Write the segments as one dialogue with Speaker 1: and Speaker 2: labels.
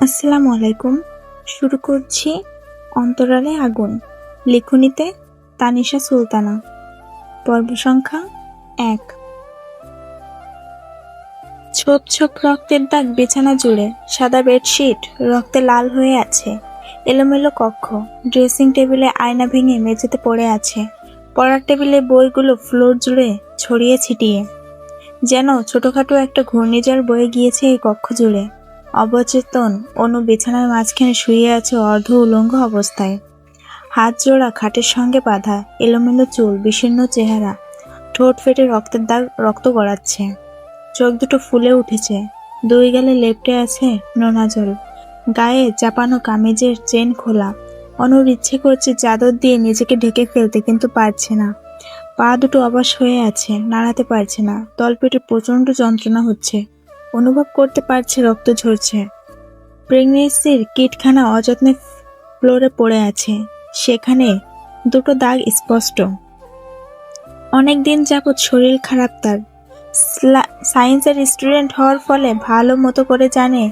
Speaker 1: আসসালামু আলাইকুম। শুরু করছি অন্তরালে আগুন, লিখনিতে তানিশা সুলতানা। পর্ব সংখ্যা এক। ছোপ ছোপ রক্তের দাগ বিছানা জুড়ে সাদা বেডশিট রক্তে লাল হয়ে আছে। এলোমেলো কক্ষ, ড্রেসিং টেবিলে আয়না ভেঙে মেঝেতে পড়ে আছে। পড়ার টেবিলে বইগুলো ফ্লোর জুড়ে ছড়িয়ে ছিটিয়ে। যেন ছোটখাটো একটা ঘূর্ণিঝড় বয়ে গিয়েছে এই কক্ষ জুড়ে। অবচেতন অনু বিছানার মাঝখানে শুয়ে আছে অর্ধ উলঙ্গ অবস্থায়। হাত জোড়া, খাটের সঙ্গে বাঁধা, এলোমেলো চুল, বিষণ্ণ চেহারা। ঠোঁট ফেটে রক্তের দাগ রক্ত গড়াচ্ছে। চোখ দুটো ফুলে উঠেছে। দুই গেলে লেপটে আছে নোনা জল গায়ে চাপানো কামিজের চেন খোলা। অনুর ইচ্ছে করছে চাদর দিয়ে নিজেকে ঢেকে ফেলতে, কিন্তু পারছে না। পা দুটো অবাস হয়ে আছে, নাড়াতে পারছে না। তলপেটে প্রচণ্ড যন্ত্রণা হচ্ছে। অনুভব করতে পারছে, রক্ত ঝরছে। প্রেগনেন্সির কিটখানা অযত্নে ফ্লোরে পড়ে আছে। সেখানে দুটো দাগ স্পষ্ট। অনেক দিন যাবৎ শরীর খারাপ তার। সায়েন্সের স্টুডেন্ট হওয়ার ফলে ভালো মতো করে জানে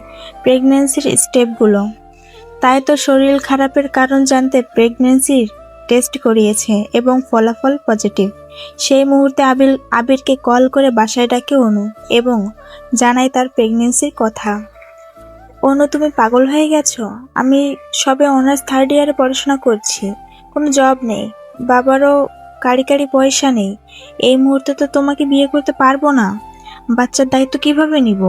Speaker 1: প্রেগনেন্সির স্টেপগুলো। তাই তো শরীর খারাপের কারণ জানতে প্রেগনেন্সির টেস্ট করিয়েছে এবং ফলাফল পজিটিভ। সেই মুহূর্তে আবির আবিরকে কল করে বাসায় ডাকে অনু এবং জানাই তার প্রেগনেন্সির কথা। অনু, তুমি পাগল হয়ে গেছো? আমি সবে অনার্স থার্ড ইয়ারে পড়াশোনা করছি। কোনো জব নেই। বাবারও কারি কারি পয়সা নেই। এই মুহূর্তে তো তোমাকে বিয়ে করতে পারব না। বাচ্চার দায়িত্ব কীভাবে নিব?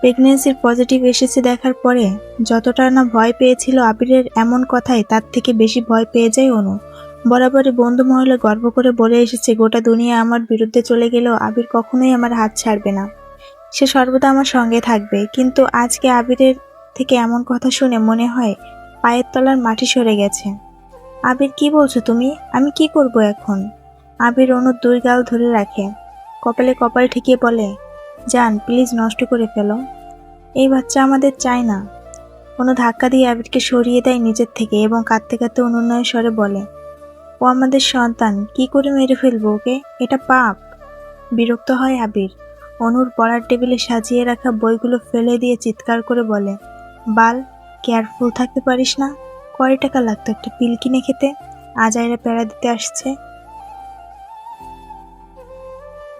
Speaker 1: প্রেগনেন্সির পজিটিভ এসেছে দেখার পরে যতটা না ভয় পেয়েছিল আবিরের এমন কথাই তার থেকে বেশি ভয় পেয়ে যায় অনু। বরাবরই বন্ধু মহলে গর্ব করে বলে এসেছে, গোটা দুনিয়া আমার বিরুদ্ধে চলে গেলেও আবির কখনোই আমার হাত ছাড়বে না। সে সর্বদা আমার সঙ্গে থাকবে। কিন্তু আজকে আবিরের থেকে এমন কথা শুনে মনে হয় পায়ের তলার মাটি সরে গেছে। আবির, কি বলছো তুমি? আমি কি করব এখন? আবির অনুর দুই গাল ধরে রাখে। কপালে কপাল ঠেকিয়ে বলে যান প্লিজ নষ্ট করে ফেলো। এই বাচ্চা আমাদের চায় না। কোনো ধাক্কা দিয়ে আবিরকে সরিয়ে দেয় নিজের থেকে এবং কাঁদতে কাঁদতে অনুন্নয় স্বরে বলে ও আমাদের সন্তান, কি করে মেরে ফেলব ওকে? এটা পাপ। বিরক্ত হয় আবির। অনুর পড়ার টেবিলে সাজিয়ে রাখা বইগুলো ফেলে দিয়ে চিৎকার করে বলে, বাল, কেয়ারফুল থাকতে পারিস না? কয় টাকা লাগতো একটা পিল কিনে খেতে? আজ আইরা প্যারা দিতে আসছে।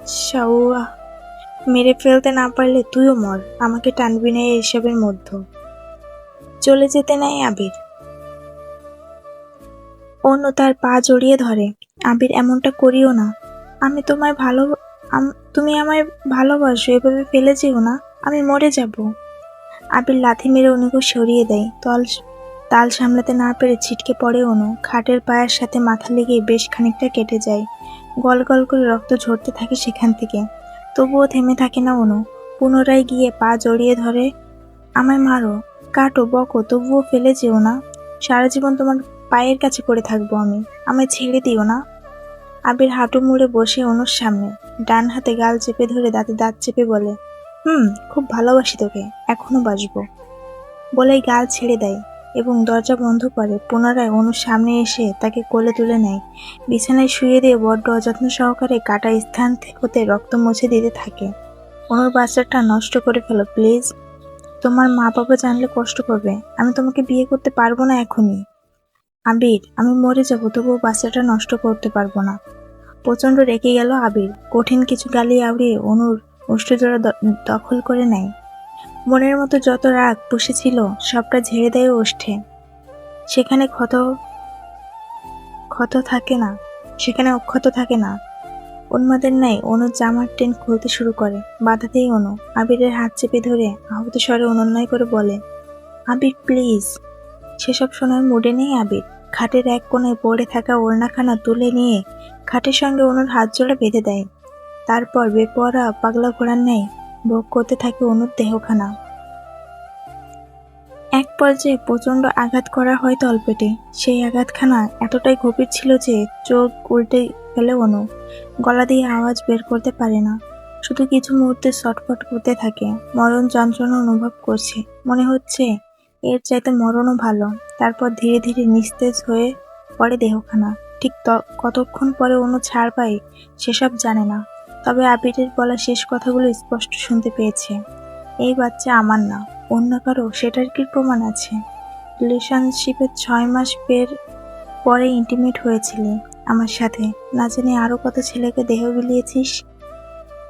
Speaker 1: শাউয়া মেরে ফেলতে না পারলে তুইও মর, আমাকে টানবি না এসবের মধ্যে। চলে যেতে নাই আবির। অন্য তার পা জড়িয়ে ধরে, আবির, এমনটা করিও না। আমি তোমায় ভালো তুমি আমায় ভালোবাসো, এভাবে ফেলে যেও না, আমি মরে যাব। আবির লাথি মেরে অনুকে সরিয়ে দেয়। তল, তাল সামলাতে না পেরে ছিটকে পড়ে অনু। খাটের পায়ের সাথে মাথা লেগে বেশ খানিকটা কেটে যায়। গল গল করে রক্ত ঝরতে থাকে সেখান থেকে। তবুও থেমে থাকে না অনু। পুনরায় গিয়ে পা জড়িয়ে ধরে, আমায় মারো, কাটো, বকো, তবুও ফেলে যেও না। সারা জীবন তোমার পায়ের কাছে করে থাকব আমি। আমায় ছেড়ে দিও না। আবির হাঁটু মুড়ে বসে অনুর সামনে, ডান হাতে গাল চেপে ধরে দাঁতে দাঁত চেপে বলে, হুম, খুব ভালোবাসি তোকে, এখনও বাসবো বলেই গাল ছেড়ে দেয় এবং দরজা বন্ধ করে। পুনরায় অনুর সামনে এসে তাকে কোলে তুলে নেয়। বিছানায় শুয়ে দিয়ে বড্ড অযত্ন সহকারে কাটা স্থান হতে রক্ত মুছে দিতে থাকে। অনুর বাচ্চাটা নষ্ট করে ফেলো, প্লিজ। তোমার মা বাবা জানলে কষ্ট পাবে আমি তোমাকে বিয়ে করতে পারব না এখনই। আবির, আমি মরে যাব, তবুও বাচ্চাটা নষ্ট করতে পারব না। প্রচণ্ড রেগে গেল আবির। কঠিন কিছু গালি আউড়িয়ে অনুর উষ্ঠজোড়া দ- দখল করে নেয়। মনের মতো যত রাগ পুষেছিল, সবটা ঝেড়ে দেয় ওষ্ঠে। সেখানে ক্ষত ক্ষত থাকে না। সেখানে অক্ষত থাকে না। উন্মাদের ন্যায় অনুর জামার টেন খুলতে শুরু করে। বাধাতেই অনু। আবিরের হাত চেপে ধরে আহত স্বরে অনুন্নয় করে বলে, আবির প্লিজ সেসব শোনার মুডে নেই আবির। খাটের এক কোণে পড়ে থাকা ওড়নাখানা তুলে নিয়ে খাটের সঙ্গে অনুর হাত জোড়া বেঁধে দেয়। তারপর বেপরা পাগলা ঘোড়ার ন্যায় ভোগ করতে থাকে অনুর দেহখানা। এক পর্যায়ে প্রচণ্ড আঘাত করা হয় তলপেটে। সেই আঘাতখানা এতটাই গভীর ছিল যে চোখ উল্টে ফেলে অনু গলা দিয়ে আওয়াজ বের করতে পারে না। শুধু কিছু মুহূর্তে ছটফট করতে থাকে। মরণ যন্ত্রণা অনুভব করছে। মনে হচ্ছে এর চাইতে মরণও ভালো। তারপর ধীরে ধীরে নিস্তেজ হয়ে পড়ে দেহখানা। ঠিক কতক্ষণ পরে অনু ছাড় পায়, সেসব জানে না। তবে আবিরের বলা শেষ কথাগুলো স্পষ্ট শুনতে পেয়েছে। এই বাচ্চা আমার না, অন্য কারও, সেটার কি প্রমাণ আছে? রিলেশনশিপের ছয় মাস পের পরে ইন্টিমেট হয়েছিলি আমার সাথে। না জানি আরও কত ছেলেকে দেহ বিলিয়েছিস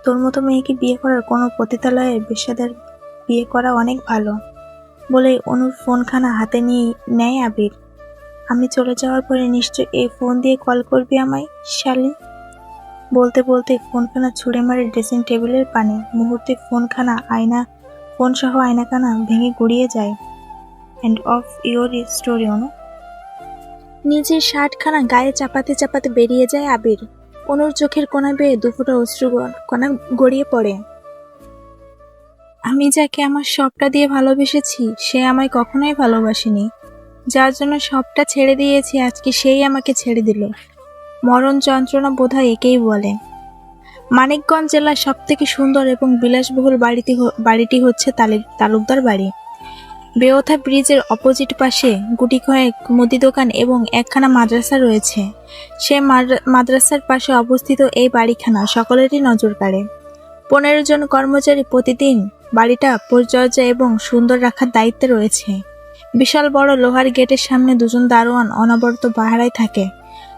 Speaker 1: তোর মতো মেয়েকে বিয়ে করার কোনো পতিতালয়ের বেশ্যাদের বিয়ে করা অনেক ভালো। বলে অনুর ফোনখানা হাতে নিয়ে নেয় আবির। আমি চলে যাওয়ার পরে নিশ্চয় এই ফোন দিয়ে কল করবি আমায়, শালি? বলতে বলতে ফোনখানা ছুঁড়ে মারে ড্রেসিং টেবিলের পানে। মুহূর্তে ফোনখানা আয়না ফোন সহ আয়নাখানা ভেঙে গুড়িয়ে যায়। End of your story, Anu? নিজের শার্টখানা গায়ে চাপাতে চাপাতে বেরিয়ে যায় আবির। অনুর চোখের কোনা বেয়ে দুফোটা অশ্রু কণা গড়িয়ে পড়ে। আমি যাকে আমার সবটা দিয়ে ভালোবেসেছি, সে আমায় কখনোই ভালোবাসেনি। যার জন্য সবটা ছেড়ে দিয়েছি, আজকে সেই আমাকে ছেড়ে দিল। মরণ যন্ত্রণা বোধহয় একেই বলে। মানিকগঞ্জ জেলার সব থেকে সুন্দর এবং বিলাসবহুল বাড়িটি বাড়িটি হচ্ছে তালি- তালুকদার বাড়ি। বেওথা ব্রিজের অপোজিট পাশে গুটি কয়েক মুদি দোকান এবং একখানা মাদ্রাসা রয়েছে। সে মাদ্রাসার পাশে অবস্থিত এই বাড়িখানা সকলেরই নজর কাড়ে। পনেরো জন কর্মচারী প্রতিদিন বাড়িটা পরিচর্যা এবং সুন্দর রাখার দায়িত্বে রয়েছে। বিশাল বড় লোহার গেটের সামনে দুজন দারোয়ান অনবরত পাহারায় থাকে।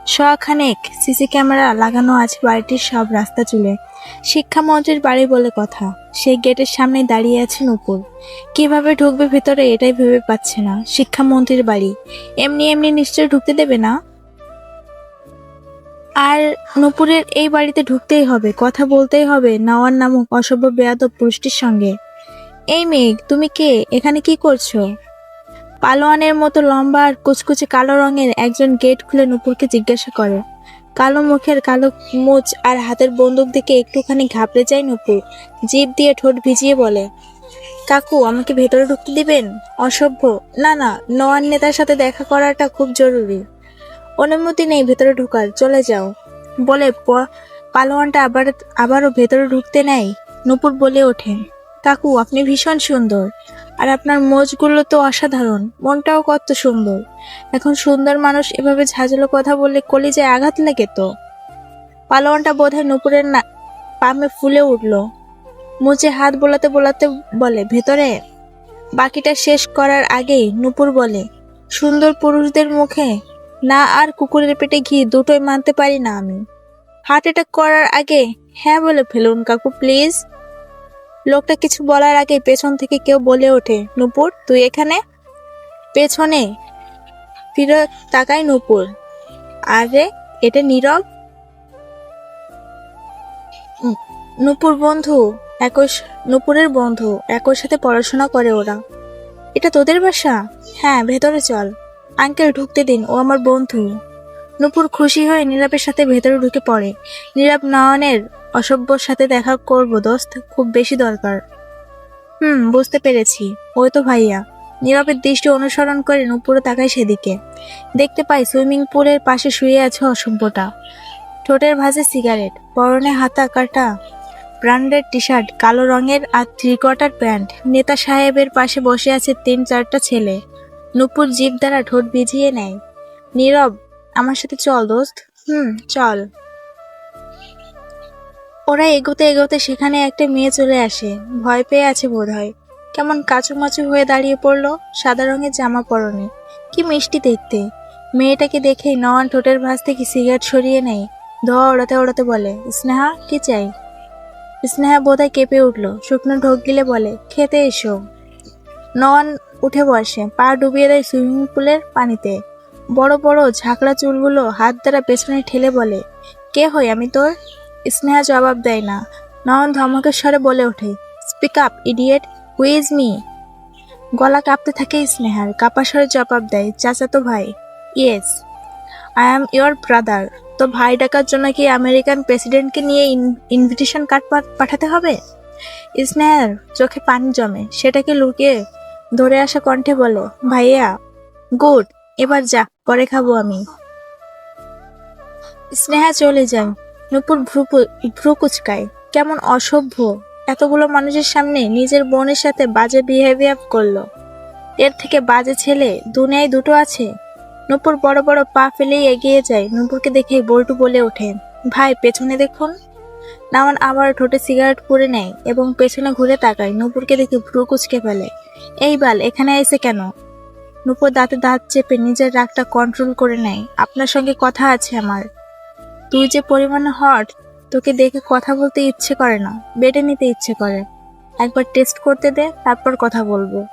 Speaker 1: শখানেক সিসি ক্যামেরা লাগানো আছে বাড়িটির সব রাস্তা চুলে। শিক্ষামন্ত্রীর বাড়ি বলে কথা। সেই গেটের সামনে দাঁড়িয়ে আছে নুপুর। কীভাবে ঢুকবে ভেতরে এটাই ভেবে পাচ্ছে না শিক্ষামন্ত্রীর বাড়ি। এমনি এমনি নিশ্চয় ঢুকতে দেবে না? আর নুপুরের এই বাড়িতে ঢুকতেই হবে, কথা বলতেই হবে। নওয়ার নামক অসভ্য বেয়াদব পুরুষটির সঙ্গে। এই মেঘ, তুমি কে? এখানে কি করছ? পালোয়ানের মতো লম্বা আর কুচকুচে কালো রঙের একজন গেট খুলে নুপুরকে জিজ্ঞাসা করে। কালো মুখের কালো মুচ আর হাতের বন্দুক দেখে একটুখানি ঘাবড়ে যায় নুপুর জিভ দিয়ে ঠোঁট ভিজিয়ে বলে, কাকু, আমাকে ভেতরে ঢুকতে দিবেন? অসভ্য। না না, নওয়ার নেতার সাথে দেখা করাটা খুব জরুরি। অনুমতি নেই ভেতরে ঢোকার, চলে যাও। বলে পালোয়ানটা আবার, আবারও ভেতরে ঢুকতে নেয়। নুপুর বলে ওঠে কাকু, আপনি ভীষণ সুন্দর। আর আপনার মোজগুলো তো অসাধারণ, মনটাও কত সুন্দর। এখন সুন্দর মানুষ এভাবে ঝাঁঝালো কথা বললে কলিজায় আঘাত লাগে তো? পালোয়ানটা বোধহয় নুপুরের না, পামে ফুলে উঠল। মুচে হাত বোলাতে বোলাতে বলে, ভেতরে? বাকিটা শেষ করার আগেই নুপুর বলে, সুন্দর পুরুষদের মুখে না আর কুকুরের পেটে ঘি দুটোই মানতে পারি না আমি। হার্ট অ্যাটাক করার আগে হ্যাঁ বলে ফেলুন কাকু, প্লিজ। লোকটা কিছু বলার আগে পেছন থেকে কেউ বলে ওঠে, নুপুর, তুই এখানে? পেছনে? ফিরে তাকায় নুপুর। আরে, এটা নীরব? নুপুর বন্ধু, একই নুপুরের বন্ধু, একই সাথে পড়াশোনা করে ওরা। এটা তোদের বাসা? হ্যাঁ ভেতরে চল। আঙ্কেল, ঢুকতে দিন, ও আমার বন্ধু। নুপুর খুশি হয়ে নীরবের সাথে ভেতরে ঢুকে পড়ে। নীরব নয়নের অসভ্যর সাথে দেখা করব, দোস্ত, খুব বেশি দরকার। হুম, বুঝতে পেরেছি। ওই তো ভাইয়া। নীরবের দৃষ্টি অনুসরণ করে নুপুরে তাকায় সেদিকে। দেখতে পাই সুইমিং পুলের পাশে শুয়ে আছে অসভ্যটা। ঠোঁটের ভাঁজে সিগারেট, পরনে হাতা কাটা, ব্র্যান্ডেড টি শার্ট কালো রঙের আর থ্রি কোয়ার্টার প্যান্ট। নেতা সাহেবের পাশে বসে আছে তিন, চারটা ছেলে। নুপুর জিভ দ্বারা ঠোঁট ভিজিয়ে নেয়। নীরব, আমার সাথে চল, দোস্ত। হুম, চল। ওরা এগোতে এগোতে সেখানে একটা মেয়ে চলে আসে। ভয় পেয়ে আছে বোধ হয় কেমন কাচুমাচু হয়ে দাঁড়িয়ে পড়ল সাদা রঙের জামা পরনে। কি মিষ্টি দেখতে। মেয়েটাকে দেখেই নওয়ান ঠোঁটের ভাঁজ থেকে সিগারেট সরিয়ে নেয়। ধোয়া ওড়াতে ওড়াতে বলে, স্নেহা, কি চাই? স্নেহা বোধহয় কেঁপে উঠল। শুকনো ঢোক গিলে বলে, খেতে এসো। নওয়ান উঠে বসে, পা ডুবিয়ে দেয় সুইমিং পুলের পানিতে। বড় বড় ঝাঁকড়া চুলগুলো হাত দ্বারা পেছনে ঠেলে বলে, কে হই আমি তোর? স্নেহা জবাব দেয় না। নয়ন ধমকের স্বরে বলে ওঠে speak up idiot who's me গলা কাঁপতে থাকে স্নেহার, কাপা স্বরে জবাব দেয়, চাচাতো ভাই yes I am your brother তো ভাই ডাকার জন্য কি আমেরিকান প্রেসিডেন্টকে নিয়ে ইনভিটেশন কার্ড পাঠাতে হবে? স্নেহার চোখে পানি জমে, সেটাকে লুকিয়ে ধরে আসা কণ্ঠে বলে, ভাইয়া গুড এবার যা, পরে খাব আমি। স্নেহা চলে যায়। নুপুর ভ্রু ভ্রু কুচকায়। কেমন অসভ্য। এতগুলো মানুষের সামনে নিজের বোনের সাথে বাজে বিহেভিয়ার করল। এর থেকে বাজে ছেলে দুনিয়ায় দুটো আছে। নুপুর বড় বড় পা ফেলেই এগিয়ে যায়। নুপুরকে দেখে বল্টু বলে ওঠে, ভাই, পেছনে দেখুন। নামান আবার ঠোঁটে সিগারেট পুড়ে নেয় এবং পেছনে ঘুরে তাকায়। নুপুরকে দেখে ভ্রু কুচকে ফেলে, এই বাল, এখানে এসে কেন? নুপুর দাঁতে দাঁত চেপে নিজের রাগটা কন্ট্রোল করে নেয়, আপনার সঙ্গে কথা আছে আমার। তুই যে পরিমাণে হট তোকে দেখে কথা বলতে ইচ্ছে করে না বেডে নিতে ইচ্ছে করে। একবার টেস্ট করতে দে, তারপর কথা বলব।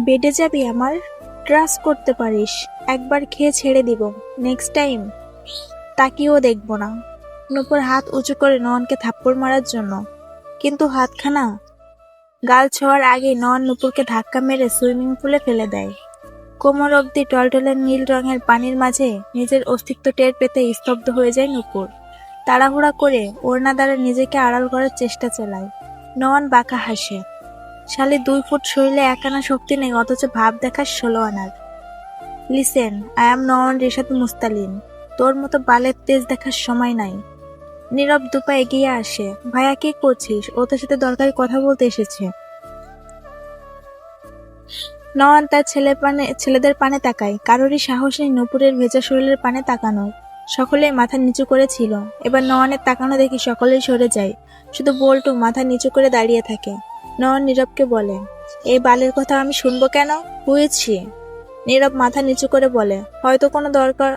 Speaker 1: বেডে যাবি আমার? ট্রাস্ট করতে পারিস। একবার খেয়ে ছেড়ে দিব। নেক্সট টাইম তাকিয়েও দেখব না। নুপুর হাত উঁচু করে নয়নকে থাপ্পড় মারার জন্য। কিন্তু হাতখানা? গাল ছোঁয়ার আগে নয়ন নুপুরকে ধাক্কা মেরে সুইমিং পুলে ফেলে দেয়। কোমর অবধি টলটলে নীল রঙের পানির মাঝে নিজের অস্তিত্ব টের পেতে স্তব্ধ হয়ে যায় নুপুর। তাড়াহুড়া করে ওড়না দ্বারা নিজেকে আড়াল করার চেষ্টা চালায়। নয়ন বাঁকা হাসে। শালে দুই ফুট শরীরে একানা শক্তি নেই, অথচ ভাব দেখার ষোলো আনার। Listen, I am Nayan Reshad Mustalin. তোর মতো বালের তেজ দেখার সময় নাই। নীরব দুপা এগিয়ে আসে। ভাইয়া, কি করছিস? ও তোর সাথে দরকারি কথা বলতে এসেছে। নয়ন তার ছেলে পানে, ছেলেদের পানে তাকায়। কারোরই সাহস নেই নুপুরের ভেজা শরীরের পানে তাকানোর। সকলেই মাথা নিচু করেছিল এবার নয়নের তাকানো দেখি সকলেই সরে যায়। শুধু বল্টু মাথা নিচু করে দাঁড়িয়ে থাকে। নয়ন নীরবকে বলে, এই বালের কথা আমি শুনব কেন? বুঝছি নীরব মাথা নিচু করে বলে, হয়তো কোনো দরকার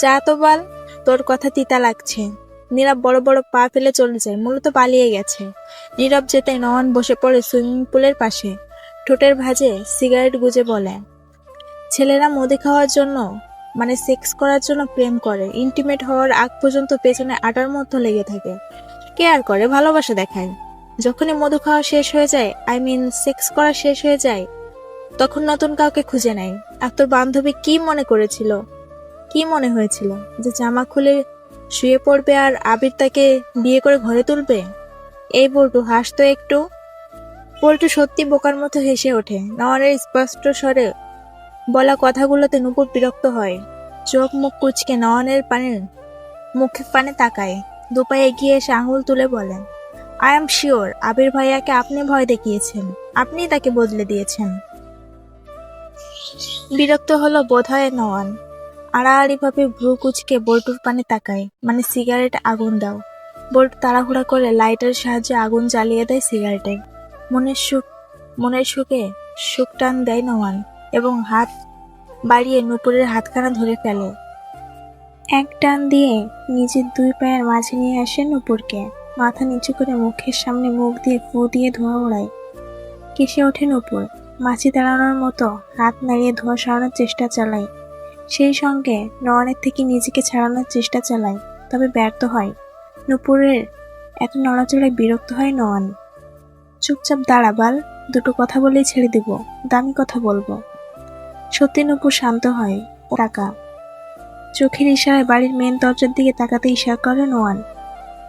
Speaker 1: যা তো বল, তোর কথা তিতা লাগছে। নীরব বড় বড় পা ফেলে চলে যায়, মূলত পালিয়ে গেছে। নীরব যেতে নয়ন বসে পড়ে সুইমিং পুলের পাশে। ঠোঁটের ভাঁজে সিগারেট গুজে বলে। ছেলেরা মদে খাওয়ার জন্য মানে সেক্স করার জন্য প্রেম করে। ইন্টিমেট হওয়ার আগ পর্যন্ত পেছনে আটার মতো লেগে থাকে। কেয়ার করে? ভালোবাসা দেখায়। যখনই মধু খাওয়া শেষ হয়ে যায় আই মিন সেক্স করা শেষ হয়ে যায়, তখন নতুন কাউকে খুঁজে নেয়। আর তোর বান্ধবী কি মনে করেছিল? কি মনে হয়েছিল? যে জামা খুলে শুয়ে পড়বে আর আবির তাকে বিয়ে করে ঘরে তুলবে? এই বল্টু, হাসতো একটু। বল্টু সত্যি বোকার মতো হেসে ওঠে। নওয়ারের স্পষ্ট স্বরে বলা কথাগুলোতে নুপুর বিরক্ত হয়। চোখ মুখ কুচকে নওয়ানের পানে মুখের পানে তাকায়। দুপায়ে এগিয়ে এসে আঙুল তুলে বলেন আই এম শিওর আবির ভাইয়াকে আপনি ভয় দেখিয়েছেন। আপনিই তাকে বদলে দিয়েছেন। বিরক্ত হলো বোধহয় নওয়ান আড়াআড়িভাবে ভ্রু কুচকে বল্টুর পানে তাকায় মানে সিগারেট আগুন দাও। বল্টু তাড়াহুড়া করে লাইটার সাহায্যে আগুন জ্বালিয়ে দেয় সিগারেটে। মনের সুখ, মনের সুখে সুখ টান দেয় নওয়ান এবং হাত বাড়িয়ে নুপুরের হাতখানা ধরে ফেলে। এক টান দিয়ে নিজের দুই পায়ের মাঝে নিয়ে আসে নুপুরকে। মাথা নিচু করে মুখের সামনে মুখ দিয়ে ফু দিয়ে ধোঁয়া ওড়ায়। কেসে ওঠে নুপুর। মাছি দাঁড়ানোর মতো হাত নাড়িয়ে ধোঁয়া সরানোর চেষ্টা চালায়। সেই সঙ্গে নয়নের থেকে নিজেকে ছাড়ানোর চেষ্টা চালায়, তবে ব্যর্থ হয়। নুপুরের এত নড়াচড়ায় বিরক্ত হয় নয়ন চুপচাপ দাঁড়া বাল দুটো কথা বলেই ছেড়ে দেব, দামি কথা বলব। সত্যি নুপুর শান্ত হয় টাকা চোখের ইশারায় বাড়ির মেন দরজার দিকে তাকাতে ইশারা করে নোয়ান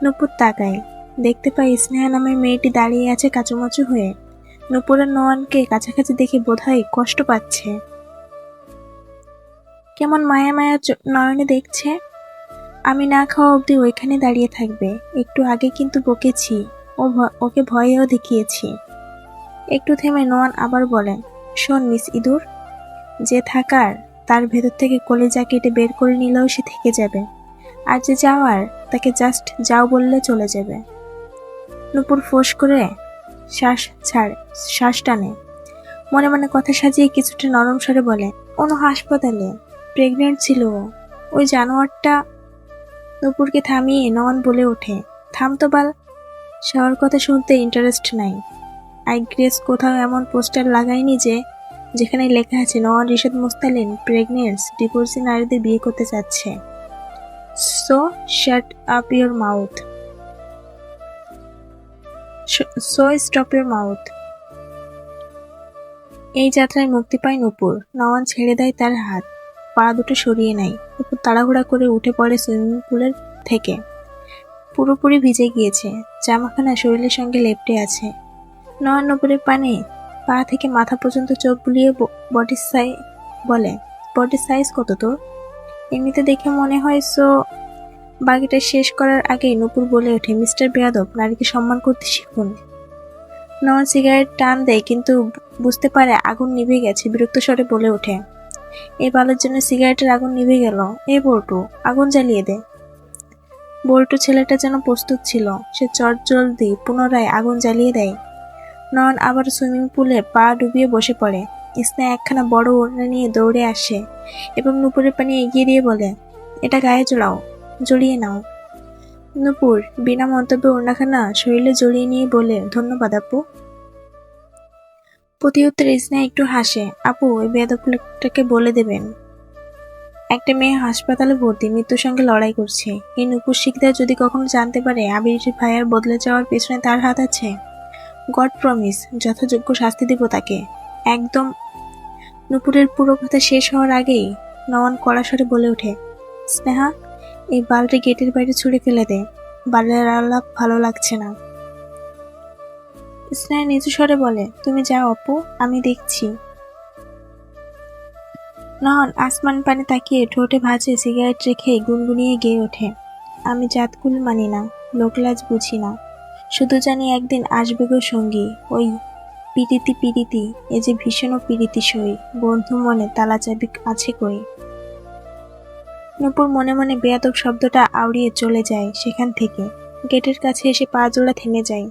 Speaker 1: নুপুর তাকায়, দেখতে পাই স্নেহা নামের মেয়েটি দাঁড়িয়ে আছে কাচুমাচু হয়ে। নুপুরের নোয়ানকে কাছাকাছি দেখে বোধহয় কষ্ট পাচ্ছে। কেমন মায়া মায়া নয়নে দেখছে? আমি না খাওয়া অবধি ওইখানে দাঁড়িয়ে থাকবে, একটু আগে কিন্তু বকেছি। ও ওকে ভয়েও দেখিয়েছি। একটু থেমে নোয়ান আবার বলেন শোন মিস ইঁদুর, যে থাকার তার ভেতর থেকে কলেজা কেটে বের করে নিলেও সে থেকে যাবে। আর যে যাওয়ার তাকে জাস্ট যাও বললে চলে যাবে। নুপুর ফোঁস করে শ্বাস ছাড়, শ্বাস টানে। মনে মনে কথা সাজিয়ে কিছুটা নরম স্বরে বলে কোনো হাসপাতালে প্রেগনেন্ট ছিল ও। ওই জানোয়ারটা? নুপুরকে থামিয়ে নন বলে ওঠে, থাম তো বাল সবার কথা শুনতে ইন্টারেস্ট নাই। আই গ্রেস কোথাও এমন পোস্টার লাগায়নি যে, যেখানে লেখা আছে নওয়ান রিশাদ মুস্তালিন প্রেগনেন্টস ডিভোর্সি নারীদের বিয়ে করতে চাচ্ছে। So shut up your mouth so stop your mouth এই যাত্রায় মুক্তি পায় নূপুর। নওয়ান ছেড়ে দেয় তার হাত। পা দুটো সরিয়ে নেয়। নূপুর তাড়াহুড়া করে উঠে পড়ে সুইমিং পুলের থেকে। পুরোপুরি ভিজে গিয়েছে। জামাখানা শরীরের সঙ্গে লেপটে আছে। নয়ন নূপুরের পানে, পা থেকে মাথা পর্যন্ত চোখ বুলিয়ে বডির সাই বলে বডির সাইজ কত তোর? এমনিতে দেখে মনে হয় সো, বাকিটা শেষ করার আগেই নূপুর বলে ওঠে, মিস্টার বেয়াদব, নারীকে সম্মান করতে শিখুন। নয়ন সিগারেট টান দেয়, কিন্তু বুঝতে পারে আগুন নিভে গেছে, বিরক্ত স্বরে বলে ওঠে এই বালের জন্য সিগারেটের আগুন নিভে গেল। এ বটু আগুন জ্বালিয়ে দে। বল্টু ছেলেটা যেন প্রস্তুত ছিল। সে চট জলদি পুনরায় আগুন জ্বালিয়ে দেয়। নয়ন আবার সুইমিং পুলে পা ডুবিয়ে বসে পড়ে। স্নেহা একখানা বড় ওড়না নিয়ে দৌড়ে আসে এবং নুপুরের পানি এগিয়ে দিয়ে বলে, এটা গায়ে জড়াও জড়িয়ে নাও। নুপুর বিনা মন্তব্যে ওড়নাখানা শরীরে জড়িয়ে নিয়ে বলে, ধন্যবাদ আপু। প্রতি উত্তরে স্নেহা একটু হাসে, আপু, ওই বেদক বলে দেবেন। একটা মেয়ে হাসপাতালে ভর্তি, মৃত্যুর সঙ্গে লড়াই করছে। এই নুপুর শিকদার যদি কখনো জানতে পারে, আবির ভাইয়ার বদলে যাওয়ার পেছনে তার হাত আছে। গড প্রমিস, যথাযোগ্য শাস্তি দেব তাকে। একদম নুপুরের পুরো কথা শেষ হওয়ার আগেই নয়ন কড়া স্বরে বলে ওঠে, স্নেহা, এই বালটি গেটের বাইরে ছুঁড়ে ফেলে দে। বালের আলাপ ভালো লাগছে না। স্নেহা নিচু স্বরে বলে, তুমি যাও আপু আমি দেখছি। নহন আসমান পানে তাকিয়ে ঠোঁটে ভাজে সিগারেট রেখে গুনগুনিয়ে গেয়ে ওঠে। আমি জাতকুল মানি না, লোকলাজ বুঝি না। শুধু জানি একদিন আসবে গো সঙ্গী, ওই পিরিতি পিরিতি, এ যে ভীষণ পিরিতি সই বন্ধু মনে তালা চাবি আছে কই? নূপুর মনে মনে বেয়াদব শব্দটা আউড়িয়ে চলে যায় সেখান থেকে। গেটের কাছে এসে পা জোড়া থেমে যায়।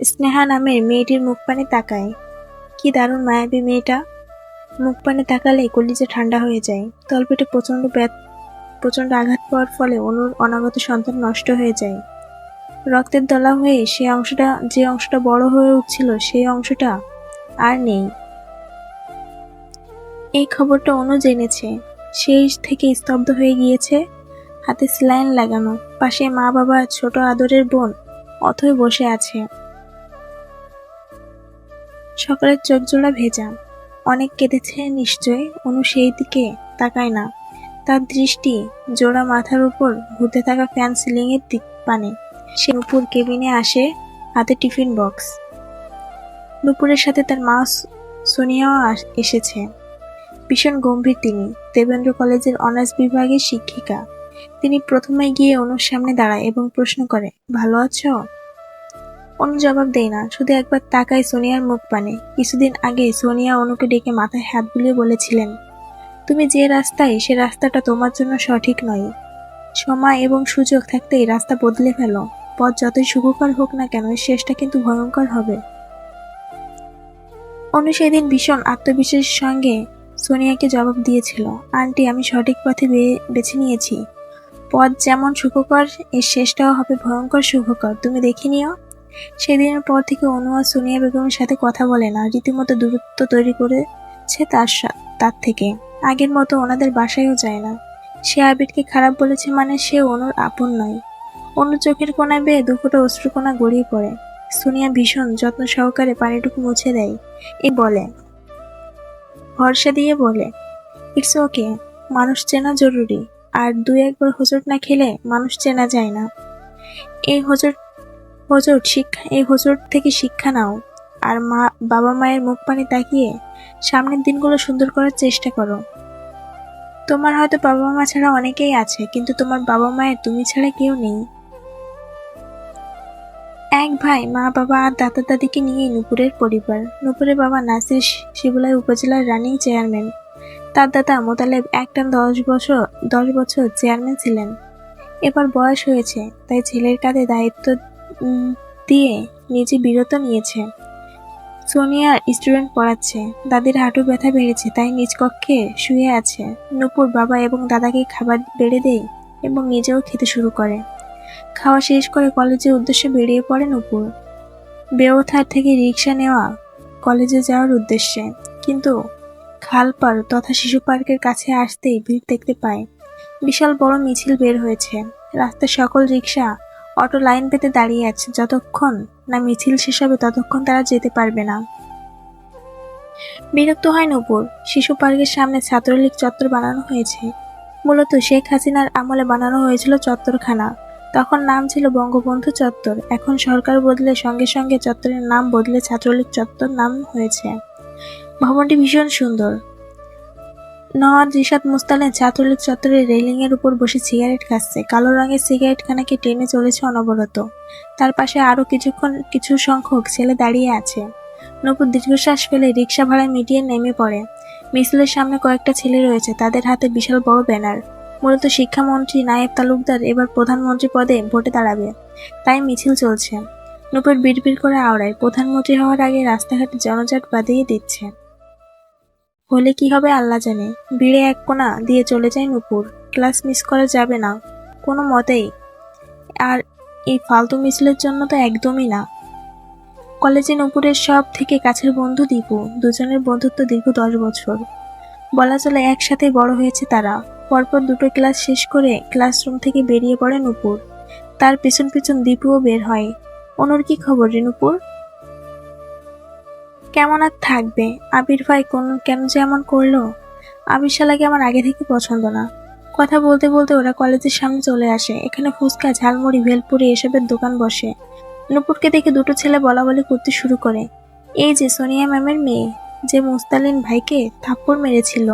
Speaker 1: স্নেহা নামের মেয়েটির মুখ পানে তাকায়। কি দারুণ মায়াবী মেয়েটা! মুখ পানে তাকালে কলিজে ঠান্ডা হয়ে যায়। তলপেটে প্রচণ্ড ব্যাত প্রচণ্ড আঘাত পাওয়ার ফলে অনুর অনাগত সন্তান নষ্ট হয়ে যায়। রক্তের দলা হয়ে সে অংশটা, যে অংশটা বড় হয়ে উঠছিল, সেই অংশটা আর নেই। এই খবরটা অনু জেনেছে। সেই থেকে স্তব্ধ হয়ে গিয়েছে, হাতে স্লাইন লাগানো, পাশে মা বাবা, ছোট আদরের বোন অথই বসে আছে। সকালের চোখজোড়া ভেজা। অনেক কেঁদেছে নিশ্চয়, অনু সেই দিকে তাকায় না। তার দৃষ্টি জোড়া মাথার উপর ঘুরতে থাকা ফ্যান সিলিং এর দিক পানে। সে নুপুর কেবিনে আসে হাতে টিফিন বক্স। নুপুরের সাথে তার মা সোনিয়াও এসেছে। ভীষণ গম্ভীর তিনি। দেবেন্দ্র কলেজের অনার্স বিভাগের শিক্ষিকা। তিনি প্রথমে গিয়ে অনুর সামনে দাঁড়ায় এবং প্রশ্ন করে, ভালো আছো? অনু জবাব দেয় না। শুধু একবার তাকায় সোনিয়ার মুখ পানে। কিছুদিন আগে সোনিয়া অনুকে ডেকে মাথায় হাত বুলিয়ে বলেছিলেন, তুমি যে রাস্তায়, সে রাস্তাটা তোমার জন্য সঠিক নয়। সময় এবং সুযোগ থাকতেই রাস্তা বদলে ফেলো। পথ যতই সুখকর হোক না কেন শেষটা কিন্তু ভয়ঙ্কর হবে। অনু সেদিন ভীষণ আত্মবিশ্বাসের সঙ্গে সোনিয়াকে জবাব দিয়েছিল, আন্টি, আমি সঠিক পথে বেছে নিয়েছি। পথ যেমন সুখকর এর শেষটাও হবে ভয়ঙ্কর সুখকর তুমি দেখে নিও। সেদিনের পর থেকে অনু আর সোনিয়া বেগমের সাথে কথা বলে না, রীতিমতো দূরত্ব তৈরি করেছে তার তার থেকে। আগের মতো ওনাদের বাসায়ও যায় না। সে আবিরকে খারাপ বলেছে মানে সে অনুর আপন নয়। অনু চোখের কোনায় বেয়ে দুপুরটা অশ্রুকোনা গড়িয়ে পড়ে। সোনিয়া ভীষণ যত্ন সহকারে পানিটুকু মুছে দেয়। এ বলে, ভরসা দিয়ে বলে ইটস ওকে মানুষ চেনা জরুরি। আর দুই একবার হোঁচট না খেলে মানুষ চেনা যায় না। এই হোঁচট হোঁচট শিক্ষা এই হোঁচট থেকে শিক্ষা নাও। আর মা, বাবা মায়ের মুখ পানি তাকিয়ে সামনের দিনগুলো সুন্দর করার চেষ্টা করো। তোমার হয়তো বাবা মা ছাড়া অনেকেই আছে, কিন্তু তোমার বাবা মায়ের তুমি ছাড়া কেউ নেই। এক ভাই, মা, বাবা আর দাদা দাদিকে নিয়ে নুপুরের পরিবার। নুপুরের বাবা নাসির শিবুলাই উপজেলার রানিং চেয়ারম্যান। তার দাদা মোতালেব একটান দশ বছর দশ বছর চেয়ারম্যান ছিলেন। এবার বয়স হয়েছে, তাই ছেলের কাঁধে দায়িত্ব দিয়ে নিজে বিরত নিয়েছে। সোনিয়া স্টুডেন্ট পড়াচ্ছে। দাদির হাঁটু ব্যথা বেড়েছে, তাই নিজ কক্ষে শুয়ে আছে। নুপুর বাবা এবং দাদাকে খাবার বেড়ে দেয় এবং নিজেও খেতে শুরু করে। খাওয়া শেষ করে কলেজের উদ্দেশ্যে বেরিয়ে পড়ে নুপুর। বেওথার থেকে রিক্সা নেওয়া কলেজে যাওয়ার উদ্দেশ্যে। কিন্তু খালপাড় তথা শিশু পার্কের কাছে আসতেই ভিড় দেখতে পায়। বিশাল বড় মিছিল বের হয়েছে। রাস্তার সকল রিক্সা অটো লাইন পেতে দাঁড়িয়ে আছে। যতক্ষণ না মিছিল শেষ হবে, ততক্ষণ তারা যেতে পারবে না। বিরক্ত হয় নূপুর। শিশু পার্কের সামনে ছাত্রলীগ চত্বর বানানো হয়েছে। মূলত শেখ হাসিনার আমলে বানানো হয়েছিল চত্বরখানা। তখন নাম ছিল বঙ্গবন্ধু চত্বর। এখন সরকার বদলে সঙ্গে সঙ্গে চত্বরের নাম বদলে ছাত্রলীগ চত্বর নাম হয়েছে। ভবনটি ভীষণ সুন্দর। নওয়াজ, রিশাদ, মুস্তালেন ছাত্রলীগ চত্বরের রেলিং এর উপর বসে সিগারেট খাচ্ছে। কালো রঙের সিগারেট খানাকে টেনে চলেছে অনবরত। তার পাশে আরও কিছুক্ষণ কিছু সংখ্যক ছেলে দাঁড়িয়ে আছে। নপুর দীর্ঘশ্বাস ফেলে রিক্সা ভাড়া মিটিয়ে নেমে পড়ে। মিছিলের সামনে কয়েকটা ছেলে রয়েছে, তাদের হাতে বিশাল বড় ব্যানার। মূলত শিক্ষামন্ত্রী নায়েব তালুকদার এবার প্রধানমন্ত্রী পদে ভোটে দাঁড়াবে। তাই মিছিল চলছে। নূপুর বিড়বিড় করে আওড়ায়, প্রধানমন্ত্রী হওয়ার আগে রাস্তাঘাটে জনজাট বাঁধিয়ে দিচ্ছে। হলে কি হবে আল্লাহ জানে। ভিড়ে এক কোণা দিয়ে চলে যায় নূপুর। ক্লাস মিস করা যাবে না। কোনো মতেই। আর এই ফালতু মিছিলের জন্য তো একদমই না। কলেজে নূপুরের সব থেকে কাছের বন্ধু দীপু। দুজনের বন্ধুত্ব দীর্ঘ দশ বছর। বলা চলে একসাথে বড় হয়েছে তারা। পরপর দুটো ক্লাস শেষ করে ক্লাসরুম থেকে বেরিয়ে পড়ে নূপুর। তার পিছন পিছন দীপুও বের হয়। অনুর কি খবর রে নূপুর? কেমন আর থাকবে? আবির ভাই কোন কেন যে এমন করল? আবির শালাকে আমার আগে থেকে পছন্দ না। কথা বলতে বলতে ওরা কলেজের সামনে চলে আসে। এখানে ফুচকা, ঝালমুড়ি, ভেলপুরি এসবের দোকান বসে। নুপুরকে দেখে দুটো ছেলে বলা বলি করতে শুরু করে। এই যে সোনিয়া ম্যামের মেয়ে, যে মুস্তালিন ভাইকে থাপ্পড় মেরেছিল।